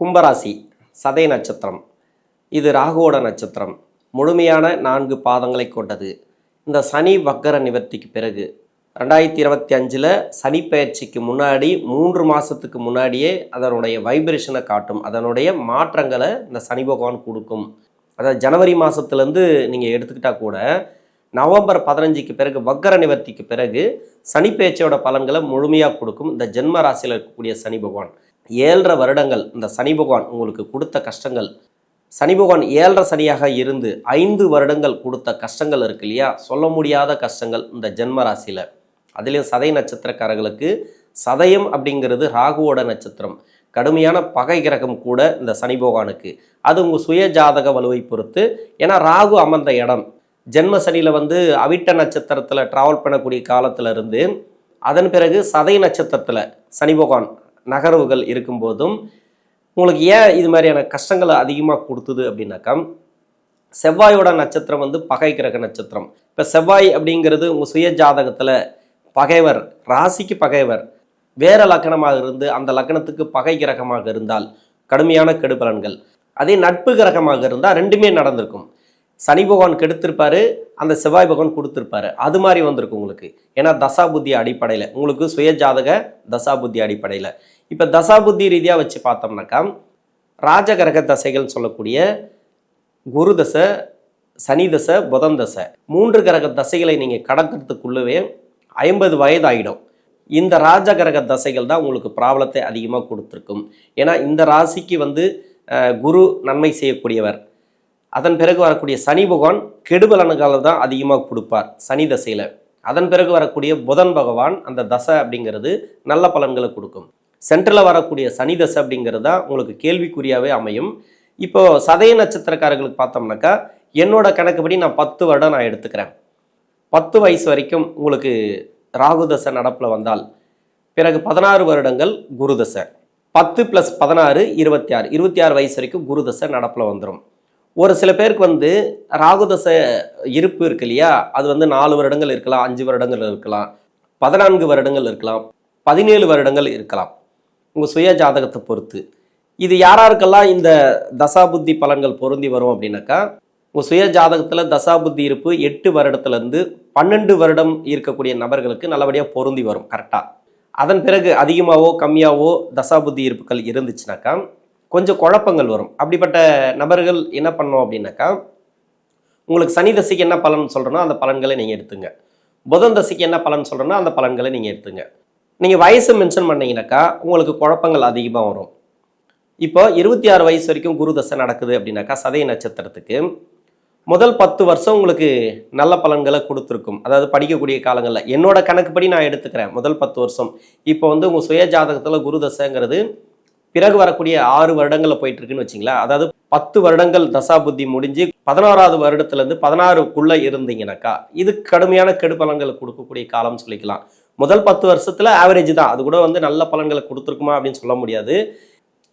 கும்பராசி சதய நட்சத்திரம். இது ராகுவோட நட்சத்திரம். முழுமையான நான்கு பாதங்களை கொண்டது. இந்த சனி வக்கர நிவர்த்திக்கு பிறகு ரெண்டாயிரத்தி இருபத்தி அஞ்சில் சனி பயிற்சிக்கு முன்னாடி மூன்று மாதத்துக்கு முன்னாடியே அதனுடைய வைப்ரேஷனை காட்டும். அதனுடைய மாற்றங்களை இந்த சனி பகவான் கொடுக்கும். அதாவது ஜனவரி மாதத்துலேருந்து நீங்கள் எடுத்துக்கிட்டால் கூட நவம்பர் பதினஞ்சுக்கு பிறகு வக்கர நிவர்த்திக்கு பிறகு சனி பேச்சையோட பலன்களை முழுமையாக கொடுக்கும் இந்த ஜென்ம ராசியில் இருக்கக்கூடிய சனி பகவான். ஏழரை வருடங்கள் இந்த சனி பகவான் உங்களுக்கு கொடுத்த கஷ்டங்கள். சனி பகவான் ஏழரை சனியாக இருந்து ஐந்து வருடங்கள் கொடுத்த கஷ்டங்கள் இருக்கு இல்லையா? சொல்ல முடியாத கஷ்டங்கள் இந்த ஜென்ம ராசியில். அதுலேயும் சதை நட்சத்திரக்காரர்களுக்கு சதயம் அப்படிங்கிறது ராகுவோட நட்சத்திரம். கடுமையான பகை கிரகம் கூட இந்த சனி பகவானுக்கு. அது உங்கள் சுய ஜாதக வலுவை பொறுத்து ஏன்னா ராகு அமர்ந்த இடம். ஜென்ம சனியில் வந்து அவிட்ட நட்சத்திரத்தில் ட்ராவல் பண்ணக்கூடிய காலத்தில் இருந்து அதன் பிறகு சதை நட்சத்திரத்தில் சனி பகவான் நகர்வுகள் இருக்கும்போதும் உங்களுக்கு ஏன் இது மாதிரியான கஷ்டங்களை அதிகமாக கொடுத்தது அப்படின்னாக்கா செவ்வாயோட நட்சத்திரம் வந்து பகை கிரக நட்சத்திரம். இப்போ செவ்வாய் அப்படிங்கிறது உங்கள் சுய ஜாதகத்தில் பகைவர் ராசிக்கு பகைவர் வேற லக்கணமாக இருந்து அந்த லக்கணத்துக்கு பகை கிரகமாக இருந்தால் கடுமையான கெடுபலன்கள். அதே நட்பு கிரகமாக இருந்தால் ரெண்டுமே நடந்திருக்கும். சனி பகவான் கெடுத்திருப்பாரு அந்த செவ்வாய் பகவான் கொடுத்துருப்பாரு. அது மாதிரி வந்திருக்கும் உங்களுக்கு. ஏன்னா தசா புத்தி அடிப்படையில். உங்களுக்கு சுய ஜாதக தசா புத்தி அடிப்படையில். இப்போ தசா புத்தி ரீதியாக வச்சு பார்த்தோம்னாக்கா ராஜகிரக தசைகள்னு சொல்லக்கூடிய குரு தசை சனி தசை புதன் தசை. மூன்று கிரக தசைகளை நீங்கள் கடக்கிறதுக்குள்ளவே ஐம்பது வயது ஆகிடும் இந்த ராஜகிரக தசைகள் தான் உங்களுக்கு ப்ராப்ளத்தை அதிகமாக கொடுத்துருக்கும். ஏன்னா இந்த ராசிக்கு வந்து குரு நன்மை செய்யக்கூடியவர். அதன் பிறகு வரக்கூடிய சனி பகவான் கெடுபலன்களை தான் அதிகமாக கொடுப்பார் சனி தசையில். அதன் பிறகு வரக்கூடிய புதன் பகவான் அந்த தசை அப்படிங்கிறது நல்ல பலன்களை கொடுக்கும். சென்ட்ரலில் வரக்கூடிய சனி தசை அப்படிங்கிறது தான் உங்களுக்கு கேள்விக்குறியாகவே அமையும். இப்போ சதய நட்சத்திரக்காரர்களுக்கு பார்த்தோம்னாக்கா என்னோட கணக்குப்படி நான் பத்து வருடம் நான் எடுத்துக்கிறேன். பத்து வயசு வரைக்கும் உங்களுக்கு ராகு தசை நடப்பில் வந்தால் பிறகு பதினாறு வருடங்கள் குரு தசை. பத்து ப்ளஸ் பதினாறு இருபத்தி ஆறு. இருபத்தி ஆறு வயசு வரைக்கும் குரு தசை நடப்பில் வந்துடும் ஒரு சில பேருக்கு வந்து ராகுதச இருப்பு இருக்கு இல்லையா? அது வந்து நாலு வருடங்கள் இருக்கலாம் அஞ்சு வருடங்கள் இருக்கலாம் பதினான்கு வருடங்கள் இருக்கலாம் பதினேழு வருடங்கள் இருக்கலாம். உங்கள் சுய ஜாதகத்தை பொறுத்து. இது யாராருக்கெல்லாம் இந்த தசாபுத்தி பலன்கள் பொருந்தி வரும் அப்படின்னாக்கா உங்கள் சுய ஜாதகத்தில் தசாபுத்தி இருப்பு எட்டு வருடத்துலேருந்து பன்னெண்டு வருடம் இருக்கக்கூடிய நபர்களுக்கு நல்லபடியாக பொருந்தி வரும் கரெக்டாக அதன் பிறகு அதிகமாகவோ கம்மியாகவோ தசாபுத்தி இருப்புகள் இருந்துச்சுனாக்கா கொஞ்சம் குழப்பங்கள் வரும். அப்படிப்பட்ட நபர்கள் என்ன பண்ணோம் அப்படின்னாக்கா உங்களுக்கு சனி தசைக்கு என்ன பலன் சொல்கிறனோ அந்த பலன்களை நீங்கள் எடுத்துங்க. புதன் தசைக்கு என்ன பலன் சொல்கிறனோ அந்த பலன்களை நீங்கள் எடுத்துங்க. நீங்கள் வயசு மென்ஷன் பண்ணீங்கன்னாக்கா உங்களுக்கு குழப்பங்கள் அதிகமாக வரும். இப்போ இருபத்தி ஆறு வயசு வரைக்கும் குரு தசை நடக்குது அப்படின்னாக்கா சதய நட்சத்திரத்துக்கு முதல் பத்து வருஷம் உங்களுக்கு நல்ல பலன்களை கொடுத்துருக்கும். அதாவது படிக்கக்கூடிய காலங்களில். என்னோட கணக்குப்படி நான் எடுத்துக்கிறேன். முதல் பத்து வருஷம். இப்போ வந்து உங்கள் சுய ஜாதகத்தில் குரு தசைங்கிறது பிறகு வரக்கூடிய ஆறு வருடங்களில் போயிட்டு இருக்குன்னு வச்சிங்களேன் அதாவது பத்து வருடங்கள் தசாபுத்தி முடிஞ்சு பதினாறாவது வருடத்துலேருந்து பதினாறுக்குள்ளே இருந்தீங்கன்னாக்கா இது கடுமையான கெடு பலன்களை கொடுக்கக்கூடிய காலம்னு சொல்லிக்கலாம். முதல் பத்து வருஷத்தில் ஆவரேஜ் தான். அது கூட வந்து நல்ல பலன்களை கொடுத்துருக்குமா அப்படின்னு சொல்ல முடியாது.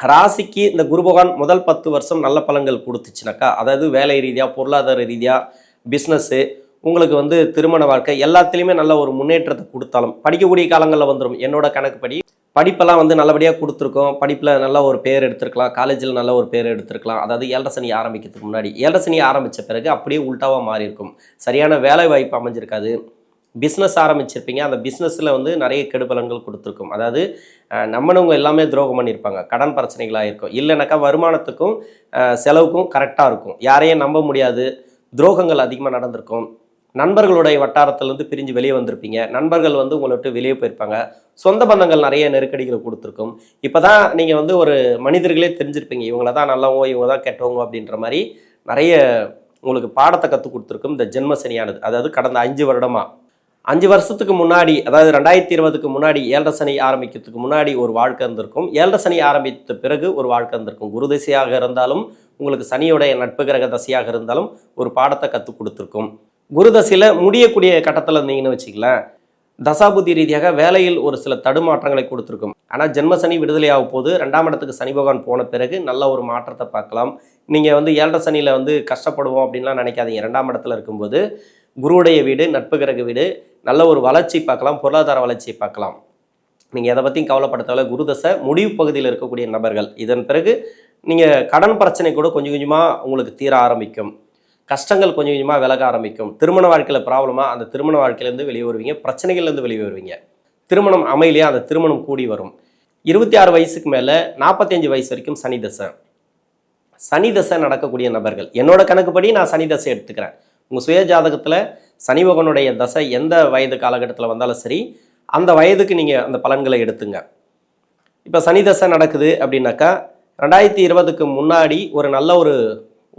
ராசிக்கு இந்த குரு பகவான் முதல் பத்து வருஷம் நல்ல பலன்கள் கொடுத்துச்சுனாக்கா அதாவது வேலை ரீதியாக பொருளாதார ரீதியாக பிஸ்னஸ்ஸு உங்களுக்கு வந்து திருமண வாழ்க்கை எல்லாத்துலேயுமே நல்ல ஒரு முன்னேற்றத்தை கொடுத்தாலும் படிக்கக்கூடிய காலங்களில் வந்துடும் என்னோட கணக்குப்படி படிப்பெல்லாம் வந்து நல்லபடியாக கொடுத்துருக்கோம். படிப்பில் நல்ல ஒரு பேர் எடுத்திருக்கலாம். காலேஜில் நல்ல ஒரு பேர் எடுத்திருக்கலாம். அதாவது ஏழரை சனி ஆரம்பிக்கிறதுக்கு முன்னாடி. ஏழரை சனி ஆரம்பித்த பிறகு அப்படியே உல்ட்டாவாக மாறி இருக்கும். சரியான வேலை வாய்ப்பு அமைஞ்சிருக்காது. பிஸ்னஸ் ஆரம்பிச்சிருப்பீங்க. அந்த பிஸ்னஸில் வந்து நிறைய கெடுபலன்கள் கொடுத்துருக்கும். அதாவது நம்மனவங்க எல்லாமே துரோகம் பண்ணியிருப்பாங்க. கடன் பிரச்சனைகளாக இருக்கும். இல்லைனாக்கா வருமானத்துக்கும் செலவுக்கும் கரெக்டாக இருக்கும். யாரையும் நம்ப முடியாது. துரோகங்கள் அதிகமாக நடந்திருக்கும். நண்பர்களுடைய வட்டாரத்திலேருந்து பிரிஞ்சு வெளியே வந்திருப்பீங்க. நண்பர்கள் வந்து உங்களை விட்டு வெளியே போயிருப்பாங்க. சொந்த பந்தங்கள் நிறைய நெருக்கடிகளை கொடுத்துருக்கும். இப்போ தான் நீங்கள் வந்து ஒரு மனிதர்களே தெரிஞ்சிருப்பீங்க. இவங்கள தான் நல்லவங்க இவங்க தான் கெட்டவங்க அப்படின்ற மாதிரி நிறைய உங்களுக்கு பாடத்தை கற்றுக் கொடுத்துருக்கும் இந்த ஜென்ம சனியானது. அதாவது கடந்த அஞ்சு வருடமாக அஞ்சு வருஷத்துக்கு முன்னாடி அதாவது ரெண்டாயிரத்தி இருபதுக்கு முன்னாடி ஏழரை சனி ஆரம்பிக்கிறதுக்கு முன்னாடி ஒரு வாழ்க்கை இருந்திருக்கும். ஏழரை சனி ஆரம்பித்த பிறகு ஒரு வாழ்க்கை இருந்திருக்கும். குரு திசையாக இருந்தாலும் உங்களுக்கு சனியோடைய நட்பு கிரக தசையாக இருந்தாலும் ஒரு பாடத்தை கற்றுக் கொடுத்துருக்கும். குருதசையில் முடியக்கூடிய கட்டத்தில் இருந்தீங்கன்னு வச்சுக்கலாம் தசாபுத்தி ரீதியாக வேலையில் ஒரு சில தடுமாற்றங்களை கொடுத்துருக்கும். ஆனால் ஜென்ம சனி விடுதலையாகும் போது ரெண்டாம் இடத்துக்கு சனி பகவான் போன பிறகு நல்ல ஒரு மாற்றத்தை பார்க்கலாம். நீங்கள் வந்து ஏழரை சனியில் வந்து கஷ்டப்படுவோம் அப்படின்லாம் நினைக்காதீங்க. ரெண்டாம் இடத்துல இருக்கும்போது குருவுடைய வீடு நட்பு கிரக வீடு நல்ல ஒரு வளர்ச்சி பார்க்கலாம் பொருளாதார வளர்ச்சியை பார்க்கலாம். நீங்கள் எதை பற்றியும் கவலைப்படுத்தவில்லை குருதசை முடிவு பகுதியில் இருக்கக்கூடிய நபர்கள். இதன் பிறகு நீங்கள் கடன் பிரச்சனை கூட கொஞ்சம் கொஞ்சமாக உங்களுக்கு தீர ஆரம்பிக்கும். கஷ்டங்கள் கொஞ்சம் கொஞ்சமாக விலக ஆரம்பிக்கும். திருமண வாழ்க்கையில் ப்ராப்ளமாக அந்த திருமண வாழ்க்கையிலேருந்து வெளியே வருவீங்க. பிரச்சனைகள்லேருந்து வெளியே வருவீங்க. திருமணம் அமையிலேயே? அந்த திருமணம் கூடி வரும். இருபத்தி ஆறு வயசுக்கு மேலே நாற்பத்தஞ்சு வயசு வரைக்கும் சனி தசை. சனி தசை நடக்கக்கூடிய நபர்கள். என்னோட கணக்குப்படி நான் சனி தசை எடுத்துக்கிறேன். உங்கள் சுய ஜாதகத்தில் சனி தசை எந்த வயது காலகட்டத்தில் வந்தாலும் சரி அந்த வயதுக்கு நீங்கள் அந்த பலன்களை எடுத்துங்க. இப்போ சனி தசை நடக்குது அப்படின்னாக்கா ரெண்டாயிரத்தி இருபதுக்கு முன்னாடி ஒரு நல்ல ஒரு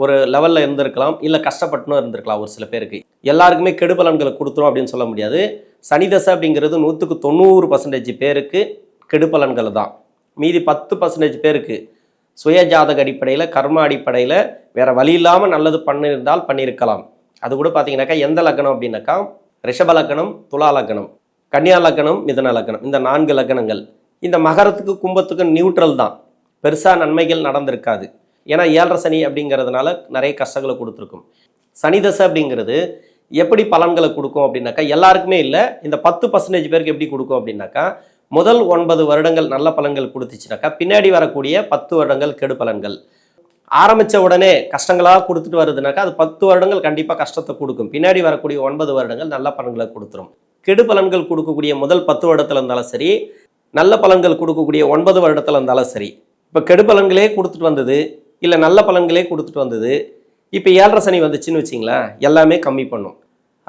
ஒரு லெவலில் இருந்திருக்கலாம் இல்லை கஷ்டப்பட்டுனும் இருந்திருக்கலாம் ஒரு சில பேருக்கு. எல்லாருக்குமே கெடு பலன்களை கொடுத்துரும் அப்படின்னு சொல்ல முடியாது. சனி தசை அப்படிங்கிறது நூற்றுக்கு தொண்ணூறு பர்சன்டேஜ் பேருக்கு கெடு பலன்கள் தான். மீதி பத்து பர்சன்டேஜ் பேருக்கு சுய ஜாதக அடிப்படையில் கர்ம அடிப்படையில் வேறு வழி இல்லாமல் நல்லது பண்ணியிருந்தால் பண்ணியிருக்கலாம். அது கூட பார்த்தீங்கன்னாக்கா எந்த லக்கணம் அப்படின்னாக்கா ரிஷப லக்கணம் துலா லக்கணம் கன்னியா லக்கணம் மிதன லக்கணம் இந்த நான்கு லக்கணங்கள் இந்த மகரத்துக்கு கும்பத்துக்கு நியூட்ரல் தான். பெருசாக நன்மைகள் நடந்திருக்காது. ஏன்னா ஏழரை சனி அப்படிங்கிறதுனால நிறைய கஷ்டங்களை கொடுத்துருக்கும். சனி தசை அப்படிங்கிறது எப்படி பலன்களை கொடுக்கும் அப்படின்னாக்கா எல்லாருக்குமே இல்லை. இந்த பத்து பர்சன்டேஜ் பேருக்கு எப்படி கொடுக்கும் அப்படின்னாக்கா முதல் ஒன்பது வருடங்கள் நல்ல பலன்கள் கொடுத்துச்சுனாக்கா பின்னாடி வரக்கூடிய பத்து வருடங்கள் கெடு பலன்கள். ஆரம்பித்த உடனே கஷ்டங்களாக கொடுத்துட்டு வருதுனாக்கா அது பத்து வருடங்கள் கண்டிப்பாக கஷ்டத்தை கொடுக்கும். பின்னாடி வரக்கூடிய ஒன்பது வருடங்கள் நல்ல பலன்களை கொடுத்துரும். கெடு பலன்கள் கொடுக்கக்கூடிய முதல் பத்து வருடத்தில் இருந்தாலும் சரி நல்ல பலன்கள் கொடுக்கக்கூடிய ஒன்பது வருடத்தில் இருந்தாலும் சரி இப்போ கெடு பலன்களே கொடுத்துட்டு வந்தது இல்லை நல்ல பலன்களே கொடுத்துட்டு வந்தது. இப்போ ஏழரை சனி வந்துச்சுன்னு வச்சிங்களேன் எல்லாமே கம்மி பண்ணும்.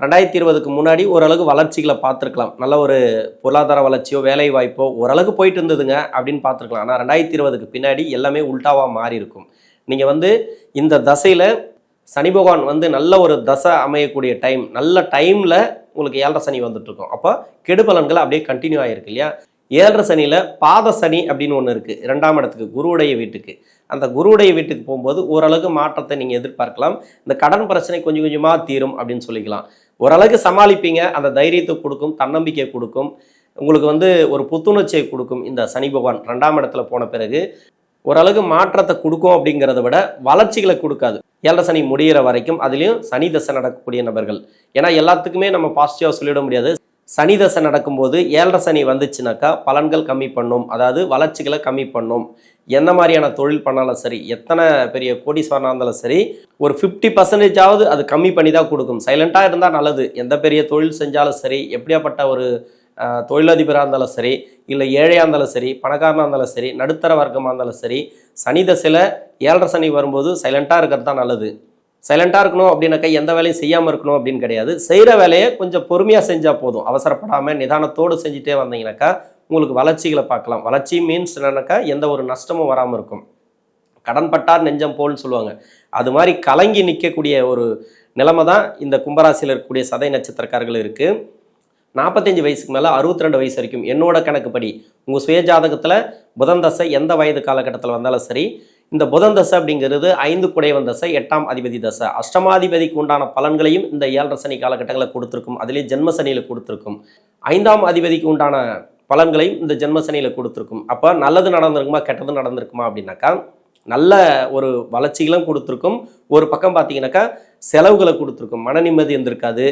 ரெண்டாயிரத்தி இருபதுக்கு முன்னாடி ஓரளவுக்கு வளர்ச்சிகளை பார்த்துருக்கலாம். நல்ல ஒரு பொருளாதார வளர்ச்சியோ வேலை வாய்ப்போ ஓரளவுக்கு போயிட்டு இருந்ததுங்க அப்படின்னு பார்த்துருக்கலாம். ஆனால் ரெண்டாயிரத்தி இருபதுக்கு பின்னாடி எல்லாமே உல்டாவாக மாறி இருக்கும் நீங்கள் வந்து இந்த தசையில் சனி பகவான் வந்து நல்ல ஒரு தசை அமையக்கூடிய டைம் நல்ல டைமில் உங்களுக்கு ஏழரை சனி வந்துட்டுருக்கும் அப்போ கெடுபலன்கள் அப்படியே கண்டினியூ ஆகிருக்கு இல்லையா? ஏழரை சனியில் பாத சனி அப்படின்னு ஒன்று இருக்குது இரண்டாம் இடத்துக்கு குருவுடைய வீட்டுக்கு. அந்த குருவுடைய வீட்டுக்கு போகும்போது ஓரளவுக்கு மாற்றத்தை நீங்கள் எதிர்பார்க்கலாம். இந்த கடன் பிரச்சனை கொஞ்சம் கொஞ்சமாக தீரும் அப்படின்னு சொல்லிக்கலாம். ஓரளவுக்கு சமாளிப்பீங்க. அந்த தைரியத்தை கொடுக்கும் தன்னம்பிக்கை கொடுக்கும். உங்களுக்கு வந்து ஒரு புத்துணர்ச்சியை கொடுக்கும் இந்த சனி பகவான் ரெண்டாம் இடத்துல போன பிறகு. ஓரளவுக்கு மாற்றத்தை கொடுக்கும் அப்படிங்கிறத விட வளர்ச்சிகளை கொடுக்காது. ஏழரை சனி முடிகிற வரைக்கும் அதுலேயும் சனி தசை நடக்கக்கூடிய நபர்கள். ஏன்னா எல்லாத்துக்குமே நம்ம பாசிட்டிவாக சொல்லிட முடியாது. சனி தசை நடக்கும்போது ஏழரை சனி வந்துச்சுனாக்கா பலன்கள் கம்மி பண்ணும். அதாவது வளர்ச்சிகளை கம்மி பண்ணும். எந்த மாதிரியான தொழில் பண்ணாலும் சரி எத்தனை பெரிய கோடீஸ்வரனாக இருந்தாலும் சரி ஒரு ஃபிஃப்டி பர்சன்டேஜாவது அது கம்மி பண்ணி தான் கொடுக்கும். சைலண்ட்டாக இருந்தால் நல்லது. எந்த பெரிய தொழில் செஞ்சாலும் சரி எப்படியாப்பட்ட ஒரு தொழிலதிபராக இருந்தாலும் சரி இல்லை ஏழையாக இருந்தாலும் சரி பணக்காரனாக இருந்தாலும் சரி நடுத்தர வர்க்கமாக இருந்தாலும் சரி சனி தசையில் ஏழரை சனி வரும்போது சைலண்ட்டாக இருக்கிறது தான் நல்லது. சைலண்ட்டாக இருக்கணும் அப்படின்னாக்கா எந்த வேலையும் செய்யாமல் இருக்கணும் அப்படின்னு கிடையாது. செய்கிற வேலையை கொஞ்சம் பொறுமையாக செஞ்சால் போதும். அவசரப்படாமல் நிதானத்தோடு செஞ்சுட்டே வந்தீங்கன்னாக்கா உங்களுக்கு வளர்ச்சிகளை பார்க்கலாம். வளர்ச்சி மீன்ஸ் என்னன்னாக்கா எந்த ஒரு நஷ்டமும் வராமல் இருக்கும். கடன்பட்டார் நெஞ்சம் போல்னு சொல்லுவாங்க. அது மாதிரி கலங்கி நிற்கக்கூடிய ஒரு நிலைமை தான் இந்த கும்பராசியில் இருக்கக்கூடிய சதை நட்சத்திரக்காரர்கள் இருக்குது நாற்பத்தஞ்சு வயசுக்கு மேலே அறுபத்தி ரெண்டு வயசு வரைக்கும் என்னோட கணக்குப்படி உங்கள் சுய ஜாதகத்தில் புதன் தசை எந்த வயது காலகட்டத்தில் வந்தாலும் சரி இந்த புதன் தசை அப்படிங்கிறது ஐந்து குடைவன் தசை எட்டாம் அதிபதி தசை. அஷ்டமாதிபதிக்கு உண்டான பலன்களையும் இந்த ஏழரை சனி காலகட்டங்களில் கொடுத்துருக்கும். அதுலேயே ஜென்ம சனியில் கொடுத்துருக்கும். ஐந்தாம் அதிபதிக்கு உண்டான பலன்களையும் இந்த ஜென்ம சனியில் கொடுத்துருக்கும். அப்போ நல்லது நடந்திருக்குமா கெட்டது நடந்திருக்குமா அப்படின்னாக்கா நல்ல ஒரு வளர்ச்சிகளும் கொடுத்துருக்கும். ஒரு பக்கம் பார்த்தீங்கன்னாக்கா செலவுகளை கொடுத்துருக்கும். மன நிம்மதி இருந்திருக்காது.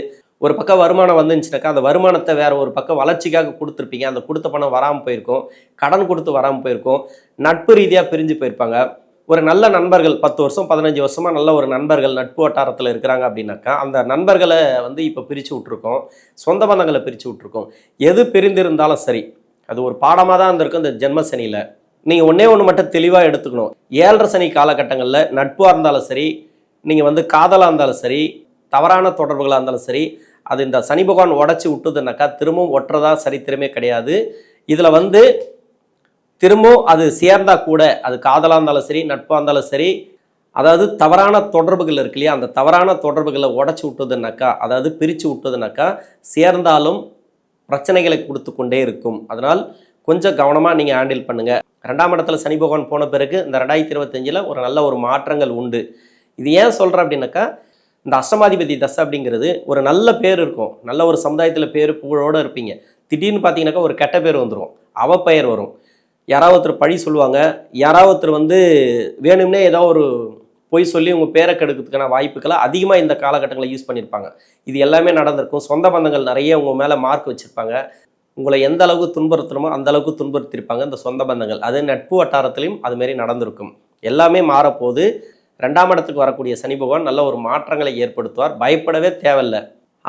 ஒரு பக்கம் வருமானம் வந்துச்சுனாக்கா அந்த வருமானத்தை வேறு ஒரு பக்கம் வளர்ச்சிக்காக கொடுத்துருப்பீங்க. அந்த கொடுத்த பணம் வராமல் போயிருக்கும். கடன் கொடுத்து வராமல் போயிருக்கும். நட்பு ரீதியாக பிரிஞ்சு போயிருப்பாங்க. ஒரு நல்ல நண்பர்கள் பத்து வருஷம் பதினஞ்சு வருஷமாக நல்ல ஒரு நண்பர்கள் நட்பு வட்டாரத்தில் இருக்கிறாங்க அப்படின்னாக்கா அந்த நண்பர்களை வந்து இப்போ பிரித்து விட்ருக்கோம் சொந்த பந்தங்களை பிரித்து விட்ருக்கோம் எது பிரிந்திருந்தாலும் சரி அது ஒரு பாடமாக தான் இருந்திருக்கும் இந்த ஜென்ம சனியில். நீங்கள் ஒன்றே ஒன்று மட்டும் தெளிவாக எடுத்துக்கணும். ஏழரை சனி காலகட்டங்களில் நட்பாக இருந்தாலும் சரி நீங்கள் வந்து காதலாக இருந்தாலும் சரி தவறான தொடர்புகளாக இருந்தாலும் சரி அது இந்த சனி பகவான் உடச்சி விட்டுதுனாக்கா திரும்பவும் ஒட்டுறதா சரித்திரமே கிடையாது. இதில் வந்து திரும்பவும் அது சேர்ந்தா கூட அது காதலாக இருந்தாலும் சரி நட்பாக இருந்தாலும் சரி அதாவது தவறான தொடர்புகள் இருக்கு இல்லையா? அந்த தவறான தொடர்புகளை உடச்சி விட்டதுனாக்கா அதாவது பிரித்து விட்டதுனாக்கா சேர்ந்தாலும் பிரச்சனைகளை கொடுத்து கொண்டே இருக்கும். அதனால் கொஞ்சம் கவனமாக நீங்கள் ஹேண்டில் பண்ணுங்கள் ரெண்டாம் இடத்துல சனி பகவான் போன பிறகு இந்த ரெண்டாயிரத்தி இருபத்தஞ்சில் ஒரு நல்ல ஒரு மாற்றங்கள் உண்டு. இது ஏன் சொல்கிறேன் அப்படின்னாக்கா இந்த அஷ்டமாதிபதி தசை அப்படிங்கிறது ஒரு நல்ல பேர் இருக்கும். நல்ல ஒரு சமுதாயத்தில் பேர் புகழோடு இருப்பீங்க. திடீர்னு பார்த்தீங்கன்னாக்கா ஒரு கெட்ட பேர் வந்துடும் அவ பெயர் வரும். யாராவது ஒருத்தர் பழி சொல்லுவாங்க. யாராவது ஒருத்தர் வந்து வேணும்னே ஏதோ ஒரு பொய் சொல்லி உங்கள் பேரை கெடுக்கிறதுக்கான வாய்ப்புகளை அதிகமாக இந்த காலகட்டங்களில் யூஸ் பண்ணியிருப்பாங்க இது எல்லாமே நடந்திருக்கும். சொந்த பந்தங்கள் நிறைய உங்கள் மேலே மார்க் வச்சுருப்பாங்க. உங்களை எந்த அளவுக்கு துன்புறுத்தணுமோ அந்த அளவுக்கு துன்புறுத்திருப்பாங்க இந்த சொந்த பந்தங்கள். அது நட்பு வட்டாரத்திலையும் அதுமாரி நடந்திருக்கும். எல்லாமே மாறப்போது ரெண்டாம் இடத்துக்கு வரக்கூடிய சனி பகவான் நல்ல ஒரு மாற்றங்களை ஏற்படுத்துவார். பயப்படவே தேவையில்லை.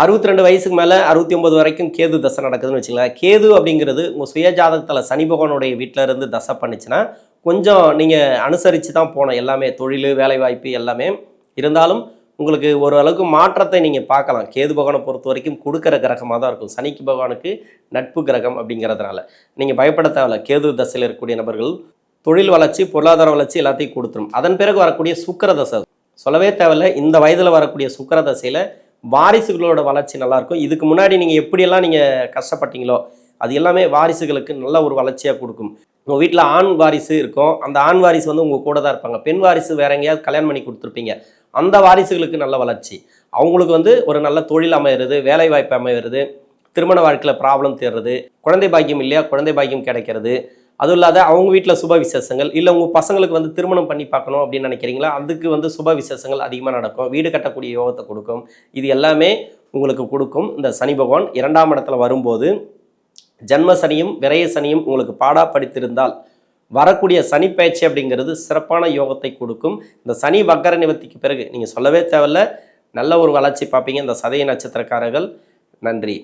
அறுபத்தி ரெண்டு வயசுக்கு மேலே அறுபத்தி ஒம்பது வரைக்கும் கேது தசை நடக்குதுன்னு வச்சுங்களேன் கேது அப்படிங்கிறது உங்கள் சுயஜாதகத்தில் சனி பகவானுடைய வீட்டில் இருந்து தசை பண்ணுச்சுன்னா கொஞ்சம் நீங்கள் அனுசரித்து தான் போகணும். எல்லாமே தொழில் வேலைவாய்ப்பு எல்லாமே இருந்தாலும் உங்களுக்கு ஓரளவுக்கு மாற்றத்தை நீங்கள் பார்க்கலாம். கேது பகவானை பொறுத்த வரைக்கும் கொடுக்குற கிரகமாக தான் இருக்கும். சனிக்கு பகவானுக்கு நட்பு கிரகம் அப்படிங்கிறதுனால. நீங்கள் பயப்பட தேவையில்ல. கேது தசையில் இருக்கக்கூடிய நபர்கள் தொழில் வளர்ச்சி பொருளாதார வளர்ச்சி எல்லாத்தையும் கொடுத்துரும். அதன் பிறகு வரக்கூடிய சுக்கர தசை. சொல்லவே தேவையில்ல. இந்த வயதில் வரக்கூடிய சுக்கர தசையில் வாரிசுகளோட வளர்ச்சி நல்லாயிருக்கும். இதுக்கு முன்னாடி நீங்கள் எப்படியெல்லாம் நீங்கள் கஷ்டப்பட்டீங்களோ அது எல்லாமே வாரிசுகளுக்கு நல்ல ஒரு வளர்ச்சியாக கொடுக்கும். உங்கள் வீட்டில் ஆண் வாரிசு இருக்கும். அந்த ஆண் வாரிசு வந்து உங்கள் கூட தான் இருப்பாங்க. பெண் வாரிசு வேற எங்கேயாவது கல்யாணம் பண்ணி கொடுத்துருப்பீங்க. அந்த வாரிசுகளுக்கு நல்ல வளர்ச்சி. அவங்களுக்கு வந்து ஒரு நல்ல தொழில் அமையிறது வேலை வாய்ப்பு அமையிறது திருமண வாழ்க்கையில் ப்ராப்ளம் தேர்றது குழந்தை பாக்கியம் இல்லையா குழந்தை பாக்கியம் கிடைக்கிறது அதுவும் இல்லாத அவங்க வீட்டில் சுப விசேஷங்கள் இல்லை உங்கள் பசங்களுக்கு வந்து திருமணம் பண்ணி பார்க்கணும் அப்படின்னு நினைக்கிறீங்களா? அதுக்கு வந்து சுப விசேஷங்கள் அதிகமாக நடக்கும். வீடு கட்டக்கூடிய யோகத்தை கொடுக்கும். இது எல்லாமே உங்களுக்கு கொடுக்கும். இந்த சனி பகவான் இரண்டாம் இடத்துல வரும்போது ஜன்ம சனியும் விரய சனியும் உங்களுக்கு பாடா படித்திருந்தால் வரக்கூடிய சனி பயிற்சி அப்படிங்கிறது சிறப்பான யோகத்தை கொடுக்கும். இந்த சனி வக்கர நிவர்த்திக்கு பிறகு நீங்கள் சொல்லவே தேவையில்ல. நல்ல ஒரு வளர்ச்சி பார்ப்பீங்க. இந்த சதய நட்சத்திரக்காரர்கள். நன்றி.